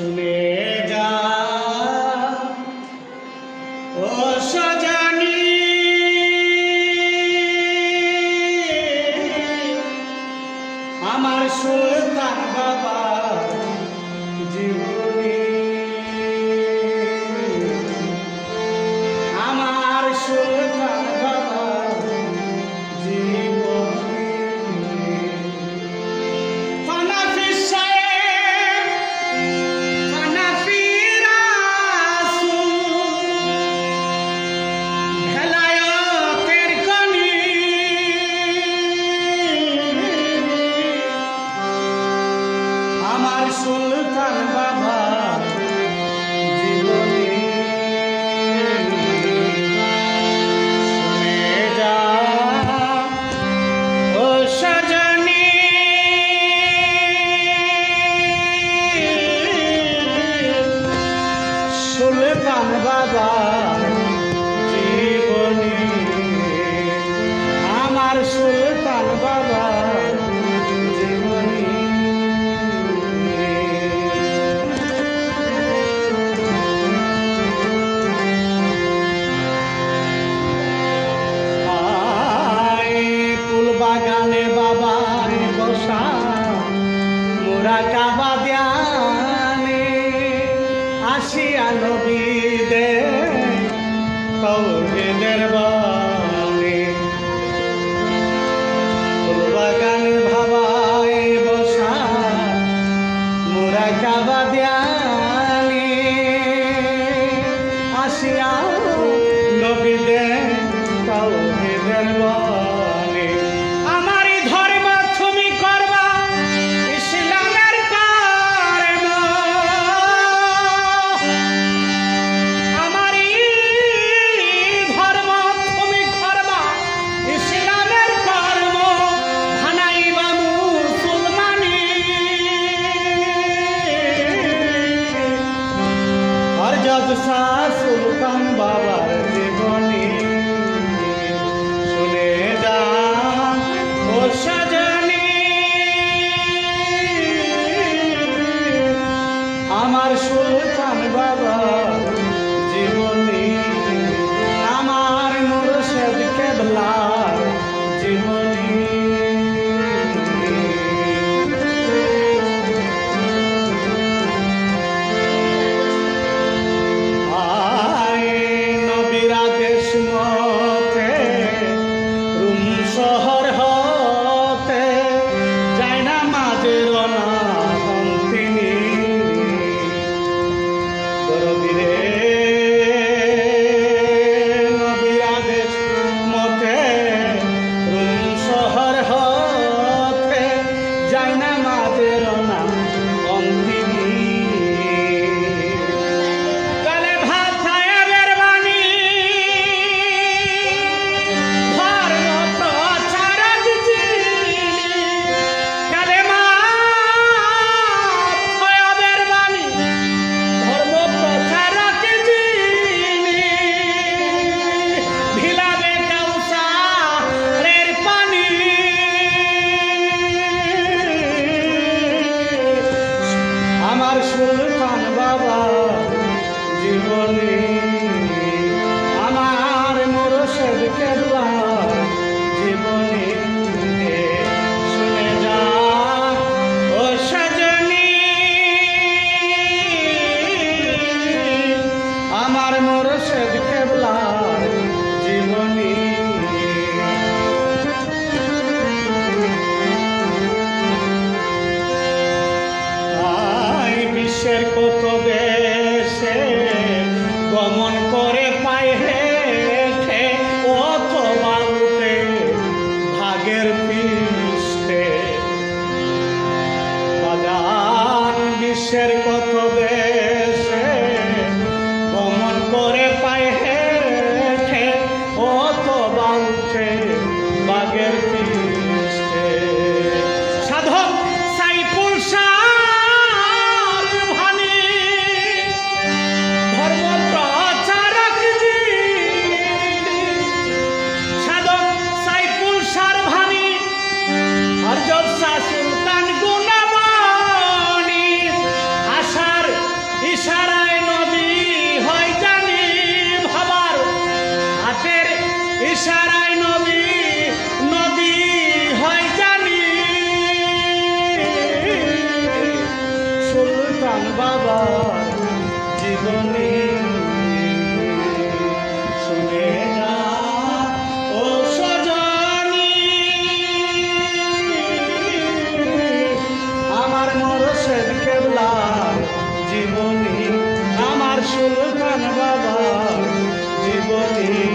শুনে যা। ও সজানি। আমার সুলতান বাবা জীবন মোরা কাবা দানে আসিয়া নবী দে কৌরেদের বানে বাগান ভাবায় বসা, মোরা কাবা দানে আসিয়া amor ইশারায় নবী নদী হয় জানি। সুলতান বাবা জীবনী জীবনী আমার সুলতান বাবা জীবনী।